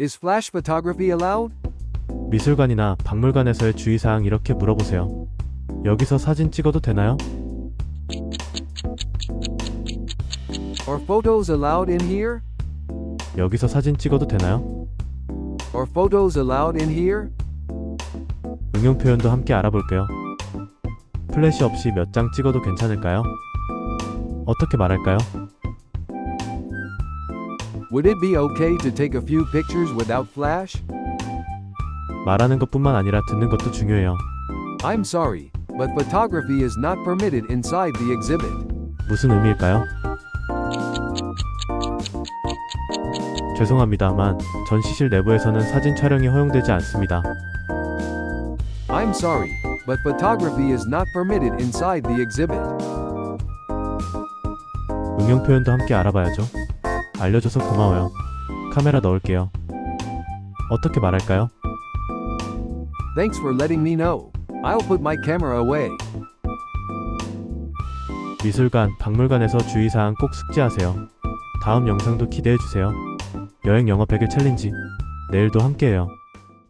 Is flash photography allowed? 미술관이나 박물관에서의 주의사항 이렇게 물어보세요. 여기서 사진 찍어도 되나요? Are photos allowed in here? 여기서 사진 찍어도 되나요? Are photos allowed in here? 응용 표현도 함께 알아볼게요. 플래시 없이 몇 장 찍어도 괜찮을까요? 어떻게 말할까요? Would it be okay to take a few pictures without flash? 말하는 것뿐만 아니라 듣는 것도 중요해요. I'm sorry, but photography is not permitted inside the exhibit. 무슨 의미일까요? 죄송합니다만 전시실 내부에서는 사진 촬영이 허용되지 않습니다. I'm sorry, but photography is not permitted inside the exhibit. 응용 표현도 함께 알아봐야죠. 알려줘서 고마워요. 카메라 넣을게요. 어떻게 말할까요? Thanks for letting me know. I'll put my camera away. 미술관, 박물관에서 주의사항 꼭 숙지하세요. 다음 영상도 기대해주세요. 여행 영어 100일 챌린지. 내일도 함께해요.